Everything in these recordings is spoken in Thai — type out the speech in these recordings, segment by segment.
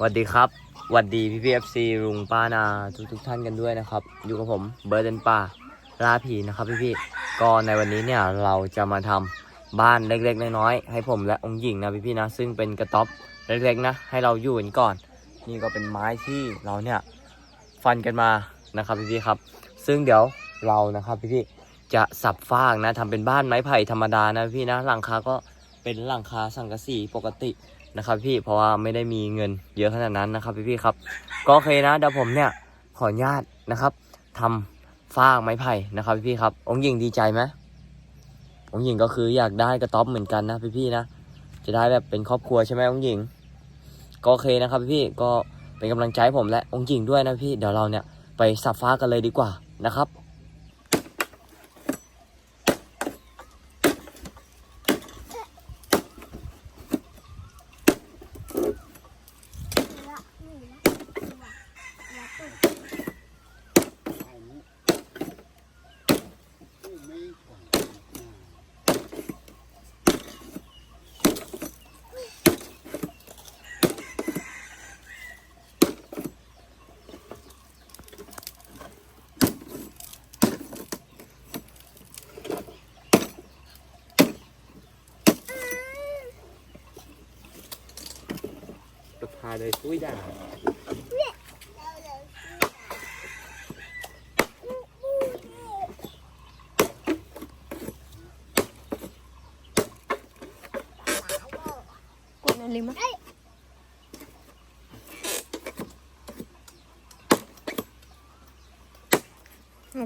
สวัสดีครับสวัสดีพี่พีเอฟซีลุงป้านาทุกทุกท่านกันด้วยนะครับ อยู่กับผมเบิร์ดเดนป่าล่าผีนะครับพี่พี่ก็ในวันนี้เนี่ยเราจะมาทำบ้านเล็กๆน้อยๆให้ผมและองค์หญิงนะพี่พี่นะซึ่งเป็นกระต๊อบเล็กๆนะให้เราอยู่กันก่อน นี่ก็เป็นไม้ที่เราเนี่ยฟันกันมานะครับพี่พี่ครับ ซึ่งเดี๋ยวเรานะครับพี่พี่จะสับฟางนะทำเป็นบ้านไม้ไผ่ธรรมดานะพี่นะหลังคาก็เป็นหลังคาสังกะสีปกติ นะครับพี่เพราะว่าไม่ได้มีเงินเยอะขนาดนั้นนะครับพี่พี่ๆครับ ก็โอเคนะเดี๋ยวผมเนี่ยขออนุญาตนะครับทำฟางไม้ไผ่นะครับพี่พี่ๆครับ องค์หญิงดีใจไหมองค์หญิงก็คืออยากได้กระต๊อบเหมือนกันนะพี่พี่ๆนะจะได้แบบเป็นครอบครัวใช่ไหมองค์หญิง ก็โอเคนะครับพี่พี่ก็เป็นกำลังใจผมและองค์หญิงด้วยนะพี่เดี๋ยวเราเนี่ยไปสับฟ้ากันเลยดีกว่านะครับ จะพาเลยช่วยด่า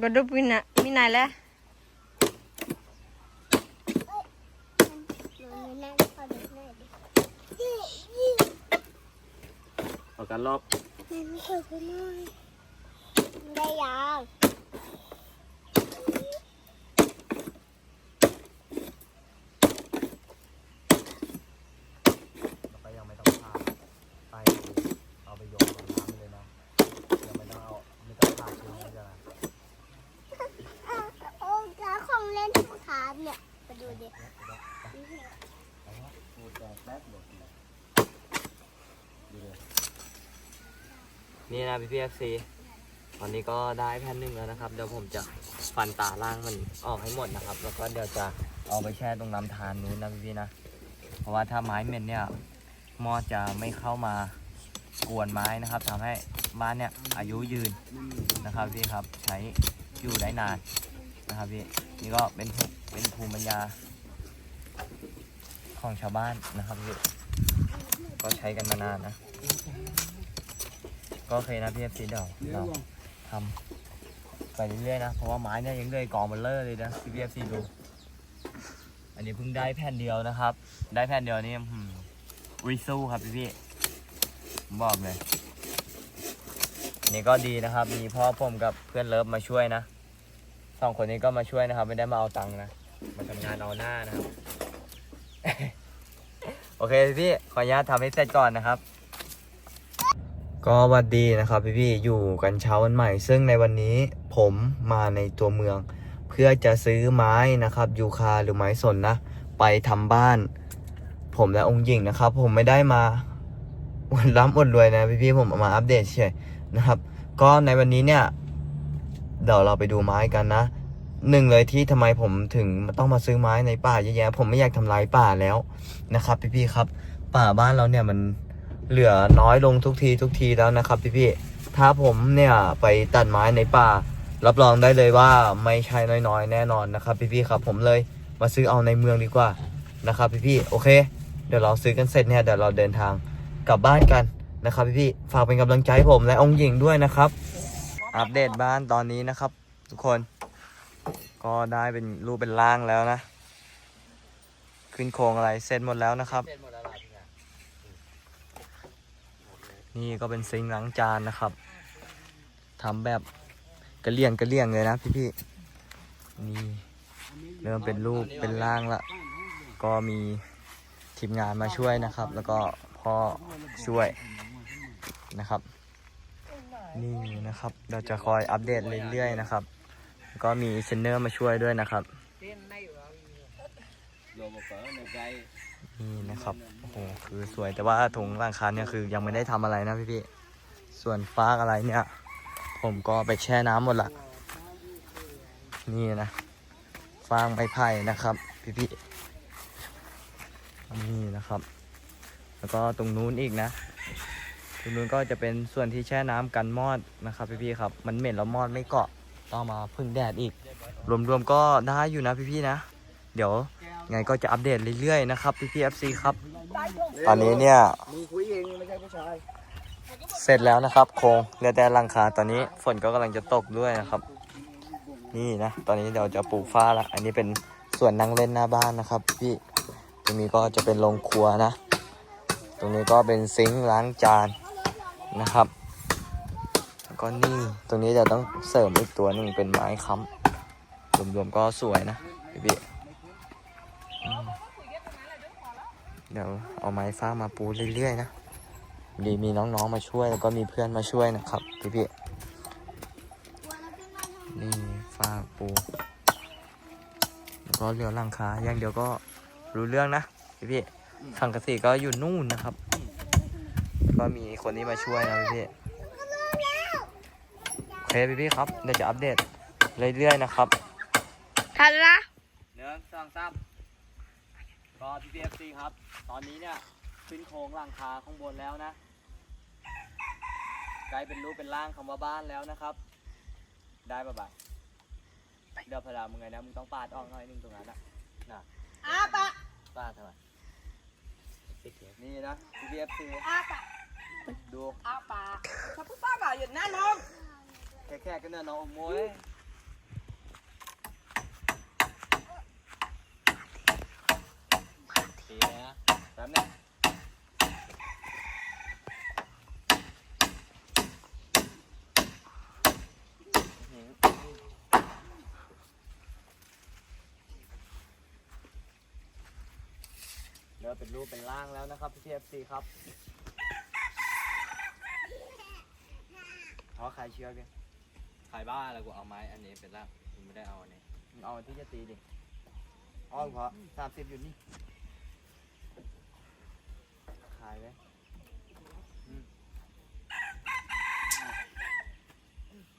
กดอะไรมั้ยมันไม่เคยแล้วเอากันรอบได้ยัง แล้วก็ยังไม่ต้องพาไปเอาไปโยนลงน้ำเลยนะยังไม่ต้องเอาไม่ต้องพาคืนนะจ๊ะ โอ้แล้วของเล่นของขามเนี่ยมาดูดิ พูดแต่แป๊บเดียวดูเลย นี่นะพี่พีเอฟซีตอนนี้ก็ได้แผ่นหนึ่งแล้วนะครับ เดี๋ยวผมจะฟันตาล่างมันออกให้หมดนะครับ แล้วก็เดี๋ยวจะเอาไปแช่ตรงลำธารนู้นนะพี่ๆนะ เพราะว่าถ้าไม้เหม็นเนี่ยมอดจะไม่เข้ามากวนไม้นะครับทำให้บ้านเนี่ยอายุยืนนะครับพี่ครับใช้อยู่ได้นานนะครับพี่นี่ก็เป็นเป็นภูมิปัญญาของชาวบ้านนะครับพี่ก็ใช้กันมานานนะ ก็โอเคนะพี่เอฟซีเดี๋ยวเราทำไปเรื่อยๆนะ เพราะว่าไม้เนี่ยยังเลยกองมันเลอะเลยนะพี่เอฟซีดู อันนี้เพิ่งได้แผ่นเดียวนะครับ ได้แผ่นเดียวนี่อืมวิสู้ครับพี่พี่ผมบอกเลยนนี้ก็ดีนะครับ มีพ่อผมกับเพื่อนเลิฟมาช่วยนะสองคนนี้ก็มาช่วยนะครับ ไม่ได้มาเอาตังค์นะ มาทำงานเอาหน้านะครับ โอเคพี่ขออนุญาตทำให้เสร็จก่อนนะครับ ก็วัดดีนะครับพี่พี่อยู่กันเช้าวันใหม่ ซึ่งในวันนี้ผมมาในตัวเมือง เพื่อจะซื้อไม้นะครับยูคาหรือไม้สนนะ ไปทำบ้าน ผมและองค์หญิงนะครับ ผมไม่ได้มาอวดร่ำอวดรวยนะพี่พี่ผมมาอัปเดตเฉยนะครับ ก็ในวันนี้เนี่ยเดี๋ยวเราไปดูไม้กันนะหนึ่งเลยที่ทำไมผมถึงต้องมาซื้อไม้ในป่าเยอะแยะผมไม่อยากทำลายป่าแล้วนะครับพี่พี่ๆครับ ป่าบ้านเราเนี่ยมัน เหลือน้อยลงทุกทีทุกทีแล้วนะครับพี่พี่ถ้าผมเนี่ยไปตัดไม้ในป่า รับรองได้เลยว่าไม่ใช่น้อยๆ แน่นอนนะครับพี่ๆครับผมเลยมาซื้อเอาในเมืองดีกว่านะครับพี่ๆโอเค เดี๋ยวเราซื้อกันเสร็จเนี่ยเดี๋ยวเราเดินทางกลับบ้านกันนะครับพี่ๆฝากเป็นกำลังใจให้ผมและองค์หญิงด้วยนะครับ อัปเดตบ้านตอนนี้นะครับ ทุกคน ก็ได้เป็นรูปเป็นร่างแล้วนะ ขึ้นโครงอะไรเสร็จหมดแล้วนะครับ นี่ก็เป็นซิงล้างจานนะครับทำแบบกระเลี่ยงกระเลี่ยงเลยนะพี่ๆนี่เริ่มเป็นรูปเป็นร่างละ ก็มีทีมงานมาช่วยนะครับ แล้วก็พ่อช่วยนะครับ นี่นะครับ เราจะคอยอัปเดตเรื่อยๆนะครับ ก็มีเชนเนอร์มาช่วยด้วยนะครับ นี่นะครับโอ้โหคือสวยแต่ว่าถุงหลังคาเนี่ยคือยังไม่ได้ทำอะไรนะพี่พี่ๆส่วนฟาอะไรเนี่ย ผมก็ไปแช่น้ำหมดละนี่นะฟางไม้ไผ่นะครับ พี่พี่ๆนี่นะครับ แล้วก็ตรงนู้นอีกนะตรงนู้นก็จะเป็นส่วนที่แช่น้ำกันมอดนะครับ พี่พี่ๆครับ มันเหม็นแล้วมอดไม่เกาะต้องมาพึ่งแดดอีก รวมๆก็ได้อยู่นะพี่พี่ๆนะ เดี๋ยว ไงก็จะอัปเดตเรื่อยๆนะครับพี่พี่เอฟซีครับ ตอนนี้เนี่ย มึงคุยเองไม่ใช่ผู้ชายเสร็จแล้วนะครับโครงเหลือแต่ลังคาตอนนี้ฝนก็กำลังจะตกด้วยนะครับ นี่นะ ตอนนี้เราจะปลูกฟ้าละ อันนี้เป็นส่วนนั่งเล่นหน้าบ้านนะครับ พี่ตรงนี้ก็จะเป็นโรงครัวนะ ตรงนี้ก็เป็นซิงค์ล้างจานนะครับแล้วก็นี่ตรงนี้จะต้องเสริมอีกตัวหนึ่งเป็นไม้ค้ำรวมๆก็สวยนะพี่ เดี๋ยวเอาไม้ฟ้ามาปูเรื่อยๆนะดีมีน้องๆมาช่วยแล้วก็มีเพื่อนมาช่วยนะครับพี่พี่ๆนี่ฟ้าปูแล้วก็เรือหลังคาอย่างเดียวก็รู้เรื่องนะพี่พี่ๆสังกะสีก็อยู่นู่นนะครับแล้วก็มีคนนี้มาช่วยนะพี่พี่ๆโอเคพี่พี่ๆครับ เดี๋ยวจะอัปเดตเรื่อยๆนะครับทันละหนึ่งสองสาม ก็พี่พีเอฟซีครับ ตอนนี้เนี่ยขึ้นโครงหลังคาข้างบนแล้วนะกลายเป็นรูปเป็นร่างคำว่าบ้านแล้วนะครับ ได้ปะบ่ายเดี๋ยวพยายามมึงไงนะมึงต้องปาดออกหน่อยหนึงตรงนั้นนะน่ะอาปะปาดทำไมนี่นะพี่พีเอฟซีอาปะดูอาปะถ้าพูดป้าบ่าหยุดหน้าน้องแค่แค่ๆกันเนอะน้องอมโมย ดีนะแป๊บนึงเริ่มเป็นรูปเป็นร่างแล้วนะครับพี่เอฟซีครับเพราะใครเชื่อกันขายบ้าแล้วกูเอาไม้อันนี้เป็นล่างกูไม่ได้เอาอันนี้มึงเอาที่จะตีดิอ้อมเพราะสามสิบอยู่นี่ ขายไหมอืม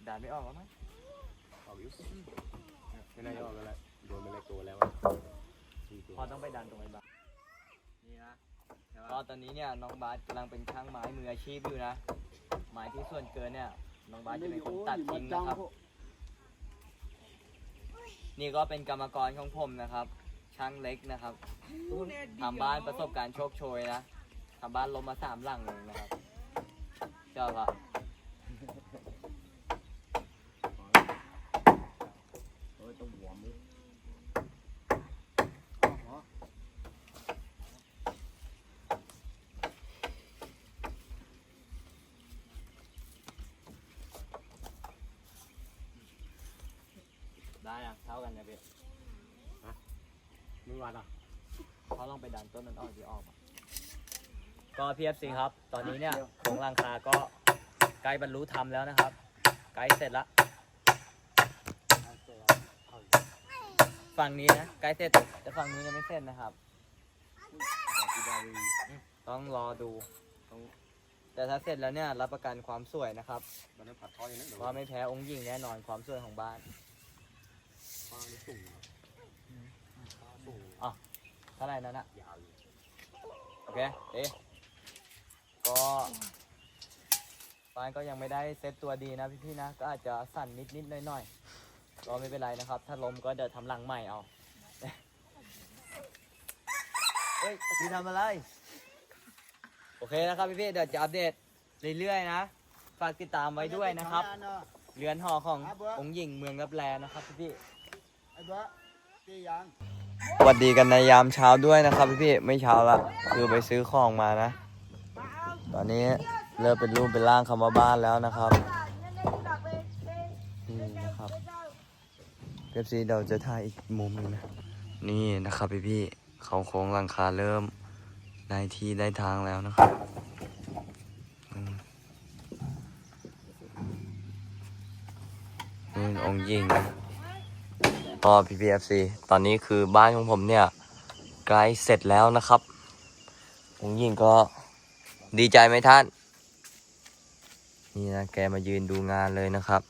ด่านไม่ออกแล้วมั้งเอาอยู่ไม่ได้ยอดกันแล้วโดนไปเลยตัวแล้วสี่ตัวพอต้องไปดันตรงไอ้บ้านนี่นะก็ตอนนี้เนี่ยน้องบาสกำลังเป็นช่างไม้มืออาชีพอยู่นะ ไม้ที่ส่วนเกินเนี่ย น้องบาสจะเป็นคนตัดทิ้งนะครับ นี่ก็เป็นกรรมกรของผมนะครับ ช่างเล็กนะครับทำบ้านประสบการณ์โชคโชยนะ ทำบ้านล้มมาสามหลังเลยนะครับเจ้าครับเฮ้ยต้องหัวมือได้อะเท่ากันนะพี่มึงวัดอะเขาลองไปดันต้นนั้นออกดีออกอะ ก็พีเอฟซีครับ ตอนนี้เนี่ยโครงหลังคาก็ใกล้บรรลุธรรมแล้วนะครับใกล้เสร็จละฝั่งนี้นะใกล้เสร็จแต่ฝั่งนู้นยังไม่เสร็จนะครับ ต้องรอดูต้องแต่ถ้าเสร็จแล้วเนี่ยรับประกันความสวยนะครับมันนั้นผัดทอดอย่างนั้นเดี๋ยวว่าไม่แพ้องค์หญิงแน่นอนความสวยของบ้านฟ้านี่สูงฟ้าสูงเท่าไหร่นั้นอะยาวอยู่โอเคเอ๊ะ ก็บ้านก็ยังไม่ได้เซ็ตตัวดีนะพี่ๆนะ ก็อาจจะสั่นนิดๆหน่อยๆก็ไม่เป็นไรนะครับ ถ้าล้มก็เดี๋ยวทำหลังใหม่เอาเฮ้ยพี่ทำอะไร โอเคนะครับพี่ๆเดี๋ยวจะอัปเดตเรื่อยๆนะ ฝากติดตามไว้ด้วยนะครับ เรือนหอขององค์หญิงเมืองรับแลนะครับพี่ๆไอ้บ้าตียังสวัสดีกันในยามเช้าด้วยนะครับพี่พี่ไม่เช้าละคือไปซื้อของมานะ ตอนนี้เริ่มเป็นรูปเป็นร่างคำว่าบ้านแล้วนะครับนี่นะครับเอฟซีเราจะถ่ายอีกมุมหนึงนะนี่นะครับพี่พี่เขาโค้งหลังคาเริ่มได้ที่ได้ทางแล้วนะครับอืมนี่องค์หญิงนะก็ PPFC ตอนนี้คือบ้านของผมเนี่ยใกล้เสร็จแล้วนะครับองยิงก็ ดีใจไหมท่าน นี่นะแกมายืนดูงานเลยนะครับ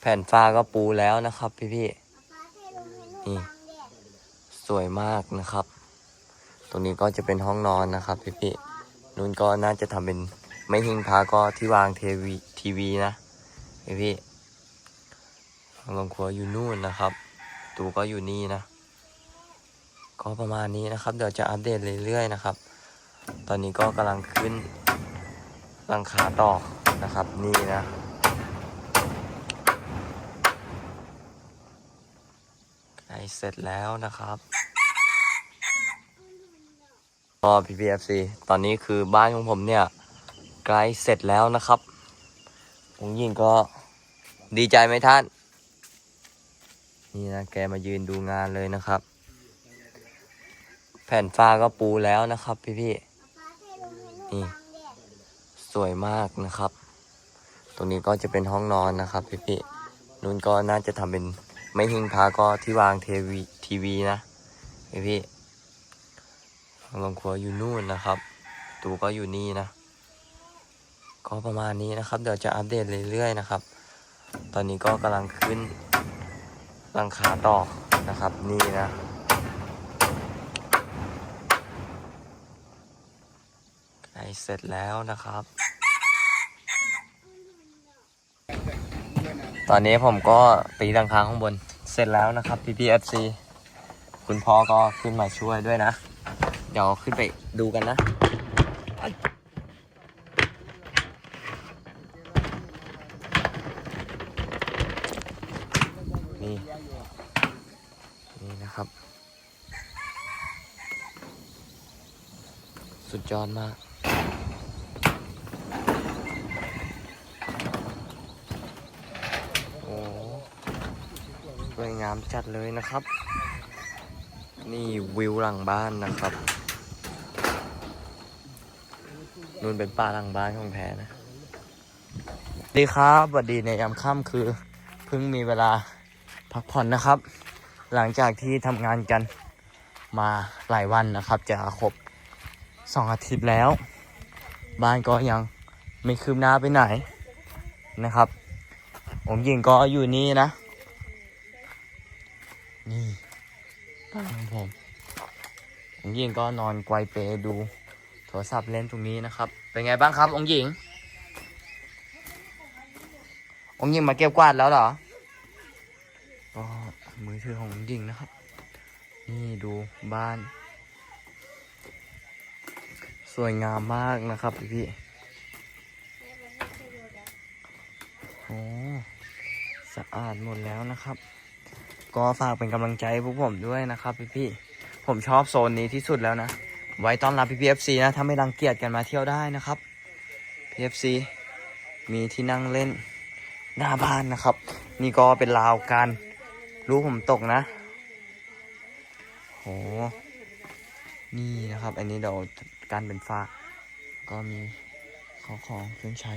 แผ่นฟ้าก็ปูแล้วนะครับ พี่พี่นี่สวยมากนะครับ ตรงนี้ก็จะเป็นห้องนอนนะครับพี่พี่นู้นก็น่าจะทำเป็นไม่หิ้งพาก็ที่วางทีวีทีวีนะพี่พี่ๆโรงครัวอยู่นู่นนะครับ ตูก็อยู่นี่นะ ก็ประมาณนี้นะครับ เดี๋ยวจะอัปเดตเรื่อยๆนะครับ ตอนนี้ก็กำลังขึ้นหลังคาต่อนะครับนี่นะ ใกล้เสร็จแล้วนะครับก็ PPFC ตอนนี้คือบ้านของผมเนี่ย ใกล้เสร็จแล้วนะครับผมยิงก็ดีใจไหมท่าน นี่นะแกมายืนดูงานเลยนะครับ แผ่นฟ้าก็ปูแล้วนะครับพี่พี่ ฟ้าเทลงให้ห นี่สวยมากนะครับ ตรงนี้ก็จะเป็นห้องนอนนะครับพี่พี่นู้นก็น่าจะทำเป็นไม่หิ้งพาก็ที่วางทีวีทีวีนะพี่พี่โรงครัวอยู่นู่นนะครับตูก็อยู่นี่นะ ก็ประมาณนี้นะครับ เดี๋ยวจะอัปเดตเรื่อยๆนะครับ ตอนนี้ก็กำลังขึ้นหลังคาต่อนะครับนี่นะ ใกล้ เสร็จแล้วนะครับ ตอนนี้ผมก็ตีหลังคาข้างบน เสร็จแล้วนะครับ PPFC คุณพ่อก็ขึ้นมาช่วยด้วยนะ เดี๋ยวขึ้นไปดูกันนะนี่นี่นะครับ สุดยอดมาก โอ้สวยงามจัดเลยนะครับ นี่วิวหลังบ้านนะครับนู่นเป็นป่าหลังบ้านของแพนะสวัสดีครับสวัสดีในยามค่ำคือเพิ่งมีเวลาพักผ่อนนะครับ หลังจากที่ทำงานกันมาหลายวันนะครับ จะครบสองอาทิตย์แล้ว บ้านก็ยังไม่คืบหน้าไปไหนนะครับ ผมยิงก็อยู่นี่นะ นี่บ้านของผมผมยิงก็นอนไกวเปดูโทรศัพท์เล่นตรงนี้นะครับ เป็นไงบ้างครับองหญิง องหญิงมาเก็บกวาดแล้วเหรอก็มือถือขององหญิงนะครับ นี่ดูบ้าน สวยงามมากนะครับพี่โอ้สะอาดหมดแล้วนะครับ ก็ฝากเป็นกำลังใจพวกผมด้วยนะครับพี่พี่ผมชอบโซนนี้ที่สุดแล้วนะ ไว้ต้อนรับพี่พีเอฟซีนะถ้าไม่รังเกียจกันมาเที่ยวได้นะครับพีเอฟซีมีที่นั่งเล่นหน้าบ้านนะครับ นี่ก็เป็นราวกันรู้ผมตกนะโหนี่นะครับ อันนี้เดี๋ยวการเป็นฟ้าก็มีของของเครื่องใช้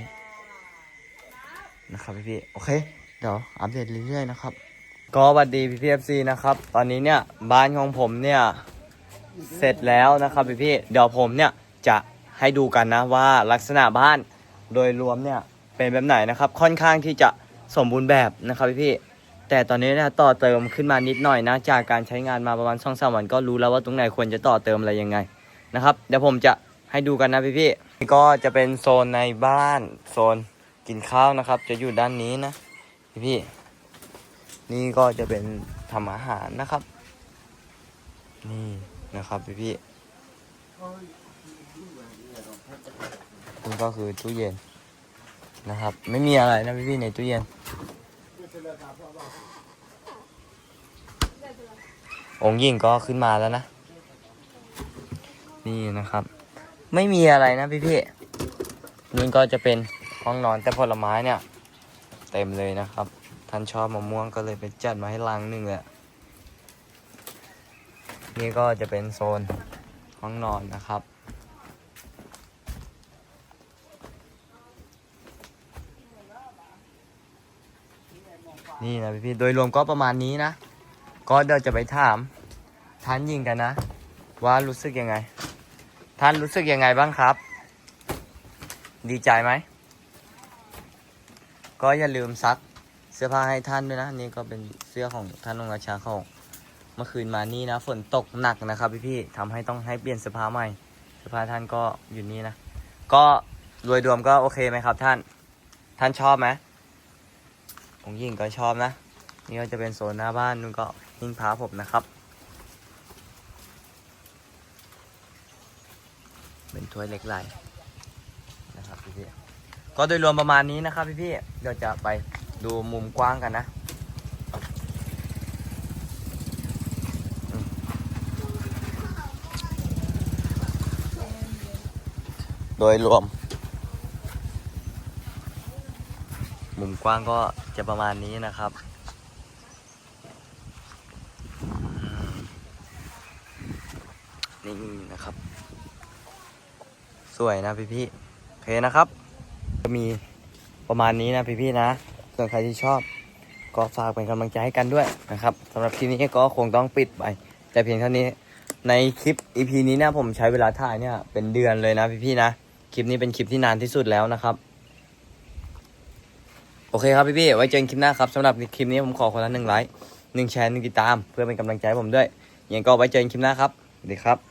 นะครับพี่พี่โอเค เดี๋ยวอัปเดตเรื่อยๆนะครับ ก็สวัสดีพี่พีเอฟซีนะครับ ตอนนี้เนี่ยบ้านของผมเนี่ยเสร็จแล้วนะครับพี่พี่เดี๋ยวผมเนี่ยจะให้ดูกันนะว่าลักษณะบ้านโดยรวมเนี่ยเป็นแบบไหนนะครับ ค่อนข้างที่จะสมบูรณ์แบบนะครับพี่พี่แต่ตอนนี้เนี่ยต่อเติมขึ้นมานิดหน่อยนะ จากการใช้งานมาประมาณสองสามวันก็รู้แล้วว่าตรงไหนควรจะต่อเติมอะไรยังไงนะครับเดี๋ยวผมจะให้ดูกันนะพี่พี่ก็จะเป็นโซนในบ้านโซนกินข้าวนะครับ จะอยู่ด้านนี้นะพี่พี่ นี่ก็จะเป็นทำอาหารนะครับ นี่นะครับพี่พี่นี่ก็คือตู้เย็นนะครับ ไม่มีอะไรนะพี่พี่ในตู้เย็น องค์ยิ่งก็ขึ้นมาแล้วนะ นี่นะครับ ไม่มีอะไรนะพี่พี่นู่นก็จะเป็นห้องนอนแต่ผลไม้เนี่ย เต็มเลยนะครับ ท่านชอบมะม่วงก็เลยไปจัดมาให้ลังหนึ่งเลยอะนี่ก็จะเป็นโซนห้องนอนนะครับ นี่นะพี่พี่ๆโดยรวมก็ประมาณนี้นะ ก็เดี๋ยวจะไปถามท่านยิงกันนะ ว่ารู้สึกยังไง ท่านรู้สึกยังไงบ้างครับ ดีใจไหม ก็อย่าลืมซัก สื้อผ้าให้ท่านด้วยนะนี่ก็เป็นเสื้อของท่านองค์ราชาเขาเมื่อคืนมานี่นะ ฝนตกหนักนะครับพี่ๆทำให้ต้องให้เปลี่ยนเสื้อผ้าใหม่เสื้อผ้าท่านก็อยู่นี่นะ ก็โดยรวมก็โอเคไหมครับ ท่าน ท่านชอบไหมผมยิ่งก็ชอบนะ นี่ก็จะเป็นโซนหน้าบ้านนู่นก็หิ้งพระผมนะครับ เป็นถ้วยเล็กไหลนะครับพี่ๆก็โดยรวมประมาณนี้นะครับพี่ๆเดี๋ยวจะไป ดูมุมกว้างกันนะโดยรวม มุมกว้างก็จะประมาณนี้นะครับ นี่นะครับ สวยนะพี่พี่โอเคนะครับ จะมีประมาณนี้นะพี่พี่นะ ส่วนใครที่ชอบ ก็ฝากเป็นกำลังใจให้กันด้วยนะครับสำหรับคลิปนี้ก็คงต้องปิดไป แต่เพียงเท่านี้ในคลิป EP นี้นะผมใช้เวลาถ่ายเนี่ยเป็นเดือนเลยนะพี่ๆนะ คลิปนี้เป็นคลิปที่นานที่สุดแล้วนะครับ โอเคครับพี่ๆไว้เจอกันคลิปหน้าครับสำหรับคลิปนี้ผมขอคนละหนึ่งไลค์หนึ่งแชร์หนึ่งติดตาม เพื่อเป็นกำลังใจผมด้วยยังก็ไว้เจอกันคลิปหน้าครับสวัสดีครับ